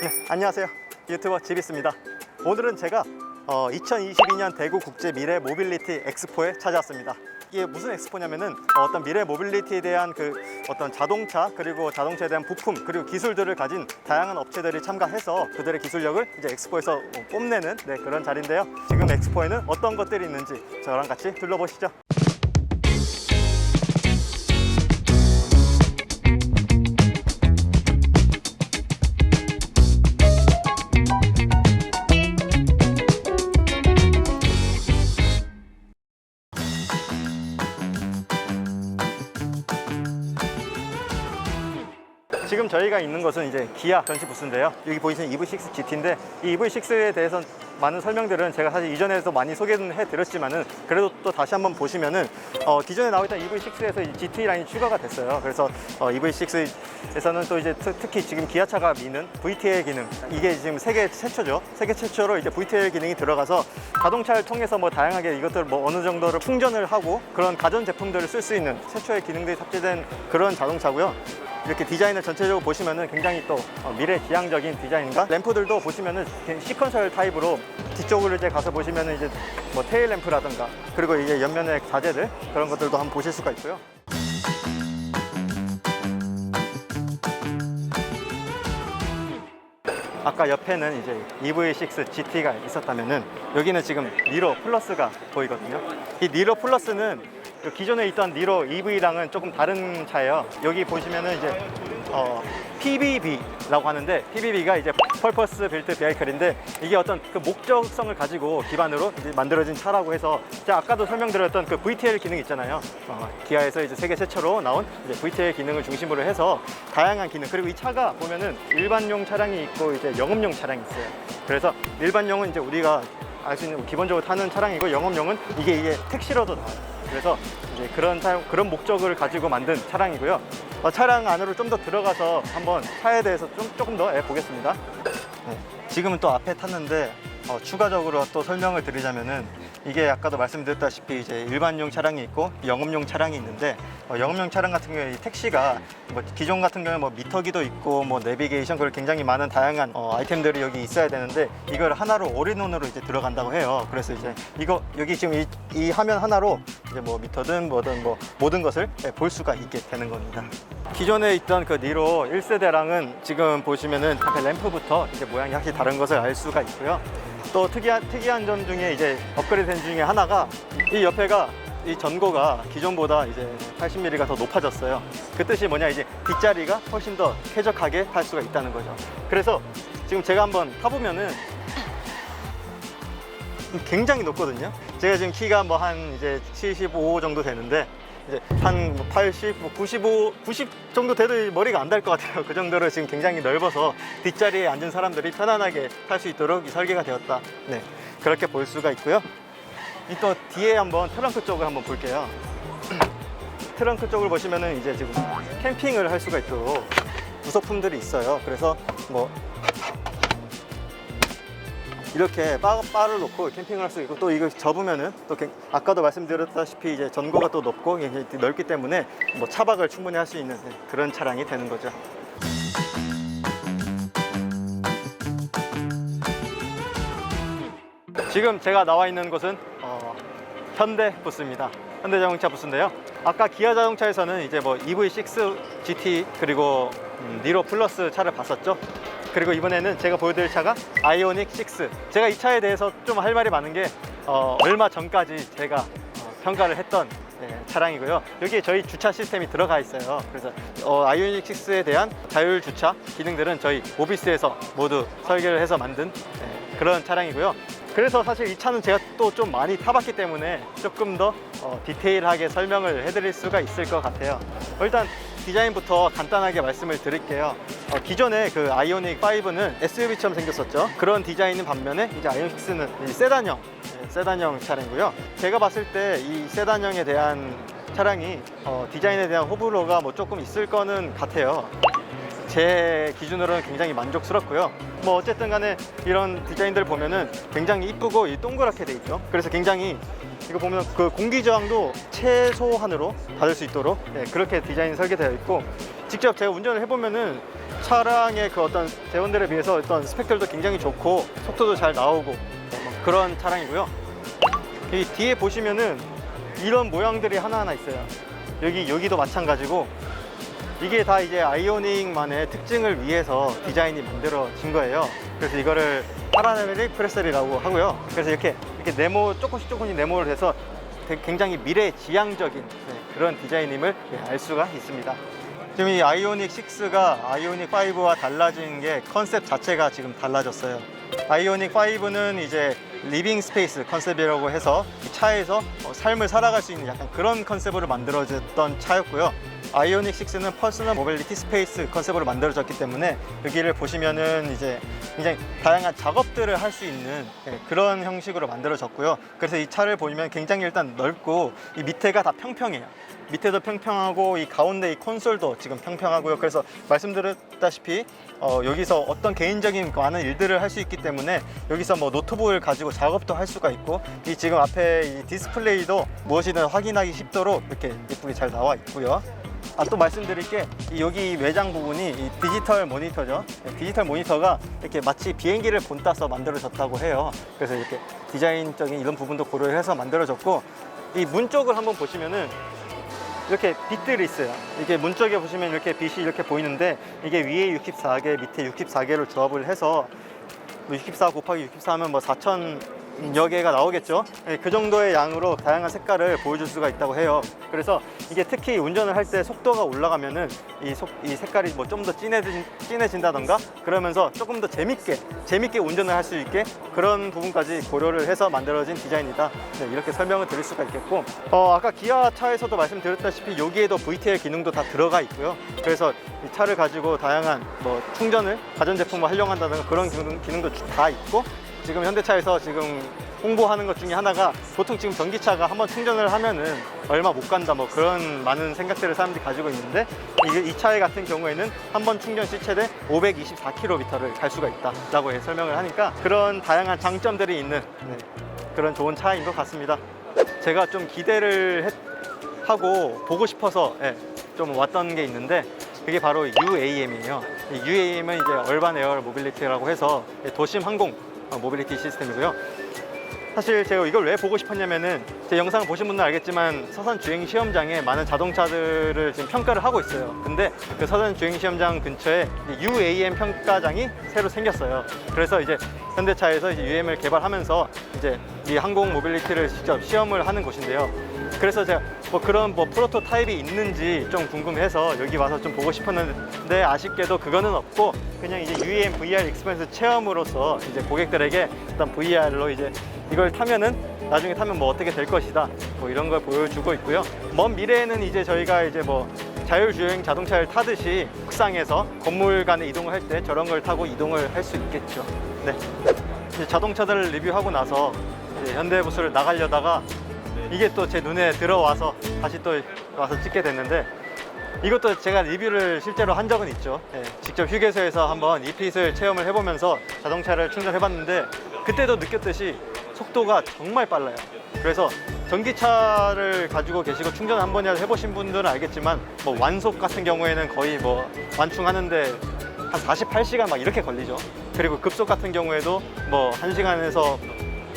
네, 안녕하세요. 유튜버 지비스입니다. 오늘은 제가 어, 2022년 대구 국제 미래 모빌리티 엑스포에 찾아왔습니다. 이게 무슨 엑스포냐면은 어, 어떤 미래 모빌리티에 대한 그 어떤 자동차 그리고 자동차에 대한 부품 그리고 기술들을 가진 다양한 업체들이 참가해서 그들의 기술력을 이제 엑스포에서 어, 뽐내는 네, 그런 자리인데요. 지금 엑스포에는 어떤 것들이 있는지 저랑 같이 둘러보시죠. 저희가 있는 곳은 이제 기아 전시 부스인데요. 여기 보이시는 EV6 GT인데 이 EV6에 대해서 많은 설명들은 제가 사실 이전에도 많이 소개는 해드렸지만은 그래도 또 다시 한번 보시면은 어, 기존에 나와있던 EV6에서 이 GT 라인이 추가가 됐어요. 그래서 어, EV6에서는 또 이제 특, 히 지금 기아차가 미는 VTL 기능 이게 지금 세계 최초죠. 세계 최초로 이제 VTL 기능이 들어가서 자동차를 통해서 뭐 다양하게 이것들 뭐 어느 정도로 충전을 하고 그런 가전 제품들을 쓸 수 있는 최초의 기능들이 탑재된 그런 자동차고요. 이렇게 디자인을 전체적으로 보시면은 굉장히 또 어, 미래 지향적인 디자인과 램프들도 보시면은 시퀀셜 타입으로 뒤쪽으로 이제 가서 보시면은 이제 뭐 테일 램프라든가 그리고 이제 옆면의 자재들 그런 것들도 한번 보실 수가 있고요. 아까 옆에는 이제 EV6 GT가 있었다면은 여기는 지금 니로 플러스가 보이거든요. 이 니로 플러스는 그 기존에 있던 니로 EV랑은 조금 다른 차예요. 여기 보시면은 이제 어, PBB라고 하는데 PBB가 이제 펄퍼스 빌트 비하이클인데 이게 어떤 그 목적성을 가지고 기반으로 이제 만들어진 차라고 해서 제가 아까도 설명드렸던 그 VTL 기능 있잖아요. 어, 기아에서 이제 세계 최초로 나온 이제 VTL 기능을 중심으로 해서 다양한 기능 그리고 이 차가 보면은 일반용 차량이 있고 이제 영업용 차량이 있어요. 그래서 일반용은 이제 우리가 알 수 있는 기본적으로 타는 차량이고 영업용은 이게 이게 택시로도 나와요. 그래서 이제 그런 사용, 그런 목적을 가지고 만든 차량이고요. 어, 차량 안으로 좀 더 들어가서 한번 차에 대해서 좀 조금 더 예, 보겠습니다. 네. 지금은 또 앞에 탔는데 어, 추가적으로 또 설명을 드리자면은 이게 아까도 말씀드렸다시피 이제 일반용 차량이 있고 영업용 차량이 있는데 어, 영업용 차량 같은 경우에 이 택시가 뭐 기존 같은 경우에 뭐 미터기도 있고 뭐 내비게이션 그리고 굉장히 많은 다양한 어, 아이템들이 여기 있어야 되는데 이걸 하나로 올인원으로 이제 들어간다고 해요. 그래서 이제 이거 여기 지금 이, 이 화면 하나로 이제 뭐 미터든 뭐든 뭐 모든 것을 예, 볼 수가 있게 되는 겁니다. 기존에 있던 그 니로 1세대랑은 지금 보시면은 램프부터 이제 모양이 확실히 다른 것을 알 수가 있고요. 또 특이한 특이한 점 중에 이제 업그레이드 된 중에 하나가 이 옆에가 이 전고가 기존보다 이제 80mm가 더 높아졌어요. 그 뜻이 뭐냐 이제 뒷자리가 훨씬 더 쾌적하게 탈 수가 있다는 거죠. 그래서 지금 제가 한번 타보면은 굉장히 높거든요. 제가 지금 키가 뭐 한 이제 75 정도 되는데 이제 한 80, 뭐 95, 90 정도 돼도 머리가 안달것 같아요. 그 정도로 지금 굉장히 넓어서 뒷자리에 앉은 사람들이 편안하게 탈 수 있도록 이 설계가 되었다. 네, 그렇게 볼 수가 있고요. 이또 뒤에 한번 트렁크 쪽을 한번 볼게요. 트렁크 쪽을 보시면은 이제 지금 캠핑을 할 수가 있도록 부속품들이 있어요. 그래서 뭐 이렇게 바, 바를 놓고 캠핑을 할 수 있고 또 이거 접으면은 또 굉- 아까도 말씀드렸다시피 이제 전고가 또 높고 넓기 때문에 뭐 차박을 충분히 할 수 있는 네, 그런 차량이 되는 거죠. 지금 제가 나와 있는 곳은 어, 현대 부스입니다. 현대 자동차 부스인데요. 아까 기아 자동차에서는 이제 뭐 EV6 GT 그리고 음, 니로 플러스 차를 봤었죠. 그리고 이번에는 제가 보여드릴 차가 아이오닉 6. 제가 이 차에 대해서 좀 할 말이 많은 게 어, 얼마 전까지 제가 어, 평가를 했던 네, 차량이고요. 여기에 저희 주차 시스템이 들어가 있어요. 그래서 어, 아이오닉 6에 대한 자율 주차 기능들은 저희 오비스에서 모두 설계를 해서 만든 네, 그런 차량이고요. 그래서 사실 이 차는 제가 또 좀 많이 타봤기 때문에 조금 더 어, 디테일하게 설명을 해드릴 수가 있을 것 같아요. 어, 일단 디자인부터 간단하게 말씀을 드릴게요. 어, 기존에 그 아이오닉 5는 SUV처럼 생겼었죠. 그런 디자인은 반면에 이제 아이오닉 6는 이 세단형, 네, 세단형 차량이고요. 제가 봤을 때 이 세단형에 대한 차량이 어, 디자인에 대한 호불호가 뭐 조금 있을 거는 같아요. 제 기준으로는 굉장히 만족스럽고요. 뭐 어쨌든 간에 이런 디자인들 보면은 굉장히 이쁘고 이 동그랗게 돼 있죠. 그래서 굉장히 이거 보면 그 공기 저항도 최소한으로 받을 수 있도록 네, 그렇게 디자인 설계되어 있고 직접 제가 운전을 해보면은 차량의 그 어떤 제원들에 비해서 어떤 스펙들도 굉장히 좋고 속도도 잘 나오고 뭐 그런 차량이고요. 이 뒤에 보시면은 이런 모양들이 하나하나 있어요. 여기 여기도 마찬가지고 이게 다 이제 아이오닉만의 특징을 위해서 디자인이 만들어진 거예요. 그래서 이거를 파라메릭 프레셀이라고 하고요. 그래서 이렇게 이렇게 네모 조금씩 조금씩 네모를 해서 굉장히 미래 지향적인 네, 그런 디자인임을 예, 알 수가 있습니다. 지금 이 아이오닉 6가 아이오닉 5와 달라진 게 컨셉 자체가 지금 달라졌어요. 아이오닉 5는 이제 리빙 스페이스 컨셉이라고 해서 이 차에서 어, 삶을 살아갈 수 있는 약간 그런 컨셉으로 만들어졌던 차였고요. 아이오닉 6는 퍼스널 모빌리티 스페이스 컨셉으로 만들어졌기 때문에 여기를 보시면은 이제 굉장히 다양한 작업들을 할 수 있는 예, 그런 형식으로 만들어졌고요. 그래서 이 차를 보시면 굉장히 일단 넓고 이 밑에가 다 평평해요. 밑에도 평평하고 이 가운데 이 콘솔도 지금 평평하고요. 그래서 말씀드렸다시피 어, 여기서 어떤 개인적인 많은 일들을 할 수 있기 때문에 여기서 뭐 노트북을 가지고 작업도 할 수가 있고 이 지금 앞에 이 디스플레이도 무엇이든 확인하기 쉽도록 이렇게 예쁘게 잘 나와 있고요. 아, 또 말씀드릴 게이 여기 외장 부분이 이 디지털 모니터죠. 네, 디지털 모니터가 이렇게 마치 비행기를 본따서 만들어졌다고 해요. 그래서 이렇게 디자인적인 이런 부분도 고려해서 만들어졌고 이 문 쪽을 한번 보시면은 이렇게 빛들이 있어요. 이게 문 쪽에 보시면 이렇게 빛이 이렇게 보이는데 이게 위에 64개, 밑에 64개를 조합을 해서 뭐64 곱하기 64 하면 뭐 4천 여 개가 나오겠죠. 예, 그 정도의 양으로 다양한 색깔을 보여줄 수가 있다고 해요. 그래서 이게 특히 운전을 할 때 속도가 올라가면은 이, 속, 이 색깔이 뭐 좀 더 진해진, 진해진다던가 그러면서 조금 더 재밌게 재밌게 운전을 할 수 있게 그런 부분까지 고려를 해서 만들어진 디자인이다. 네, 이렇게 설명을 드릴 수가 있겠고 어, 아까 기아 차에서도 말씀드렸다시피 여기에도 VTL 기능도 다 들어가 있고요. 그래서 이 차를 가지고 다양한 뭐 충전을 가전제품을 활용한다든가 그런 기능, 기능도 다 있고 지금 현대차에서 지금 홍보하는 것 중에 하나가 보통 지금 전기차가 한번 충전을 하면은 얼마 못 간다 뭐 그런 많은 생각들을 사람들이 가지고 있는데 이게 이 차의 같은 경우에는 한 번 충전 시 최대 524km를 갈 수가 있다라고 해 설명을 하니까 그런 다양한 장점들이 있는 네, 그런 좋은 차인 것 같습니다. 제가 좀 기대를 했- 하고 보고 싶어서 예, 좀 왔던 게 있는데 그게 바로 UAM이에요. UAM은 이제 얼반 에어 모빌리티라고 해서 도심 항공 어, 모빌리티 시스템이고요. 사실 제가 이걸 왜 보고 싶었냐면은 제 영상을 보신 분들은 알겠지만 서산 주행 시험장에 많은 자동차들을 지금 평가를 하고 있어요. 근데 그 서산 주행 시험장 근처에 이 UAM 평가장이 새로 생겼어요. 그래서 이제 현대차에서 이제 UAM을 개발하면서 이제 이 항공 모빌리티를 직접 시험을 하는 곳인데요. 그래서 제가 뭐 그런 뭐 프로토타입이 있는지 좀 궁금해서 여기 와서 좀 보고 싶었는데 아쉽게도 그거는 없고 그냥 이제 UAM VR 익스피리언스 체험으로서 이제 고객들에게 일단 VR로 이제 이걸 타면은 나중에 타면 뭐 어떻게 될 것이다 뭐 이런 걸 보여주고 있고요. 먼 미래에는 이제 저희가 이제 뭐 자율주행 자동차를 타듯이 옥상에서 건물 간에 이동을 할 때 저런 걸 타고 이동을 할 수 있겠죠. 네. 자동차들을 리뷰하고 나서 이제 현대부스를 나가려다가 이게 또 제 눈에 들어와서 다시 또 와서 찍게 됐는데 이것도 제가 리뷰를 실제로 한 적은 있죠. 예, 직접 휴게소에서 한번 이핏을 체험을 해보면서 자동차를 충전해봤는데 그때도 느꼈듯이 속도가 정말 빨라요. 그래서 전기차를 가지고 계시고 충전 한 번이라도 해보신 분들은 알겠지만 뭐 완속 같은 경우에는 거의 뭐 완충하는데 한 48시간 막 이렇게 걸리죠. 그리고 급속 같은 경우에도 뭐 1시간에서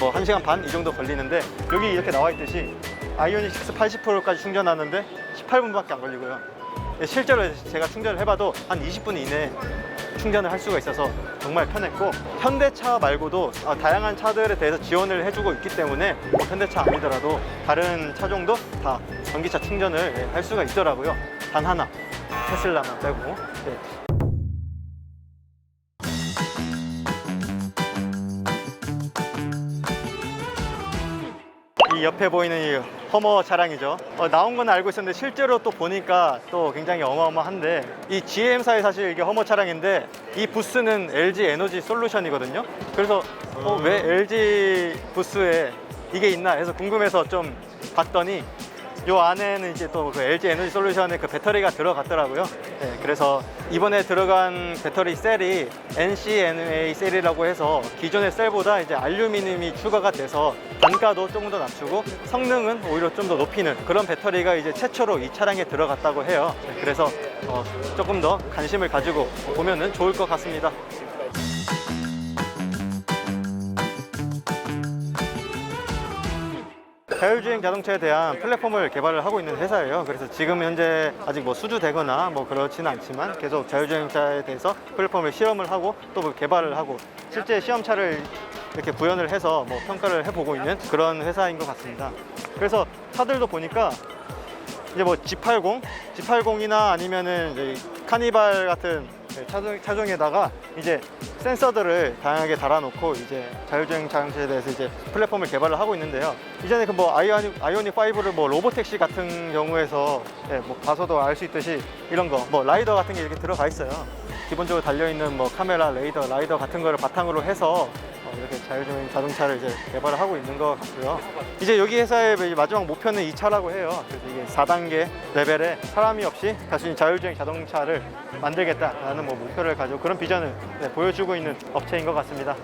뭐 1시간 반 이 정도 걸리는데 여기 이렇게 나와 있듯이 아이오닉 6 80%까지 충전하는데 18분밖에 안 걸리고요. 예, 실제로 제가 충전을 해봐도 한 20분 이내에 충전을 할 수가 있어서 정말 편했고 현대차 말고도 아, 다양한 차들에 대해서 지원을 해주고 있기 때문에 뭐 현대차 아니더라도 다른 차종도 다 전기차 충전을 예, 할 수가 있더라고요. 단 하나 테슬라만 빼고 네. 이 옆에 보이는 이 허머 차량이죠. 어, 나온 건 알고 있었는데 실제로 또 보니까 또 굉장히 어마어마한데 이 GM사의 사실 이게 허머 차량인데 이 부스는 LG 에너지 솔루션이거든요. 그래서 어, 왜 LG 부스에 이게 있나 해서 궁금해서 좀 봤더니 요 안에는 이제 또 그 LG 에너지 솔루션의 그 배터리가 들어갔더라고요. 네, 그래서 이번에 들어간 배터리 셀이 NCNA 셀이라고 해서 기존의 셀보다 이제 알루미늄이 추가가 돼서 단가도 조금 더 낮추고 성능은 오히려 좀 더 높이는 그런 배터리가 이제 최초로 이 차량에 들어갔다고 해요. 네, 그래서 어, 조금 더 관심을 가지고 보면은 좋을 것 같습니다. 자율주행 자동차에 대한 플랫폼을 개발을 하고 있는 회사예요. 그래서 지금 현재 아직 뭐 수주되거나 뭐 그렇지는 않지만 계속 자율주행차에 대해서 플랫폼을 실험을 하고 또 뭐 개발을 하고 실제 시험차를 이렇게 구현을 해서 뭐 평가를 해보고 있는 그런 회사인 것 같습니다. 그래서 차들도 보니까 이제 뭐 G80, G80이나 아니면은 이제 카니발 같은 차종, 차종에다가 이제 센서들을 다양하게 달아놓고 이제 자율주행 자동차에 대해서 이제 플랫폼을 개발을 하고 있는데요. 이전에 그 뭐 아이오닉, 아이오닉 5를 뭐 로보택시 같은 경우에서 예, 뭐 봐서도 알 수 있듯이 이런 거 뭐 라이더 같은 게 이렇게 들어가 있어요. 기본적으로 달려 있는 뭐 카메라, 레이더, 라이더 같은 거를 바탕으로 해서 어, 이렇게 자율주행 자동차를 이제 개발을 하고 있는 것 같고요. 이제 여기 회사의 마지막 목표는 이 차라고 해요. 그래서 이게 4단계 레벨에 사람이 없이 단순히 자율주행 자동차를 만들겠다라는 뭐 목표를 가지고 그런 비전을 네, 보여주고 있는 업체인 것 같습니다.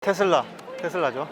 테슬라, 테슬라죠.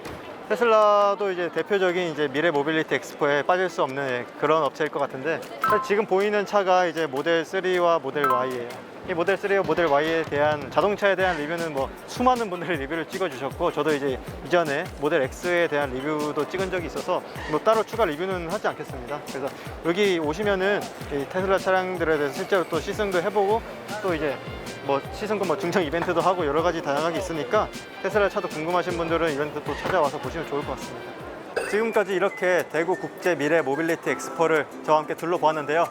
테슬라도 이제 대표적인 이제 미래 모빌리티 엑스포에 빠질 수 없는 그런 업체일 것 같은데 지금 보이는 차가 이제 모델 3와 모델 Y예요. 이 모델 3와 모델 Y에 대한 자동차에 대한 리뷰는 뭐 수많은 분들이 리뷰를 찍어주셨고 저도 이제 이전에 모델 X에 대한 리뷰도 찍은 적이 있어서 뭐 따로 추가 리뷰는 하지 않겠습니다. 그래서 여기 오시면은 이 테슬라 차량들에 대해서 실제로 또 시승도 해보고 또 이제 뭐 시승과 뭐 중청 이벤트도 하고 여러 가지 다양하게 있으니까 테슬라 차도 궁금하신 분들은 이벤트 또 찾아와서 보시면 좋을 것 같습니다. 지금까지 이렇게 대구 국제 미래 모빌리티 엑스포를 저와 함께 둘러보았는데요.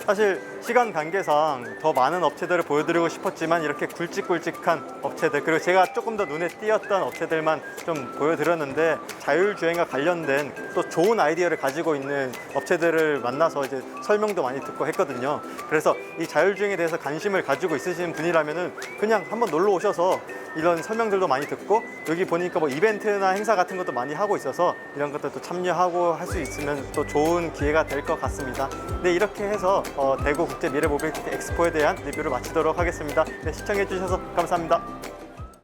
사실 시간 관계상 더 많은 업체들을 보여드리고 싶었지만 이렇게 굵직굵직한 업체들 그리고 제가 조금 더 눈에 띄었던 업체들만 좀 보여드렸는데 자율주행과 관련된 또 좋은 아이디어를 가지고 있는 업체들을 만나서 이제 설명도 많이 듣고 했거든요. 그래서 이 자율주행에 대해서 관심을 가지고 있으신 분이라면은 그냥 한번 놀러 오셔서 이런 설명들도 많이 듣고 여기 보니까 뭐 이벤트나 행사 같은 것도 많이 하고 있어서 이런 것들도 참여하고 할 수 있으면 또 좋은 기회가 될 것 같습니다. 네 이렇게 해서 어, 대구 국제 미래 모빌리티 엑스포에 대한 리뷰를 마치도록 하겠습니다. 네, 시청해 주셔서 감사합니다.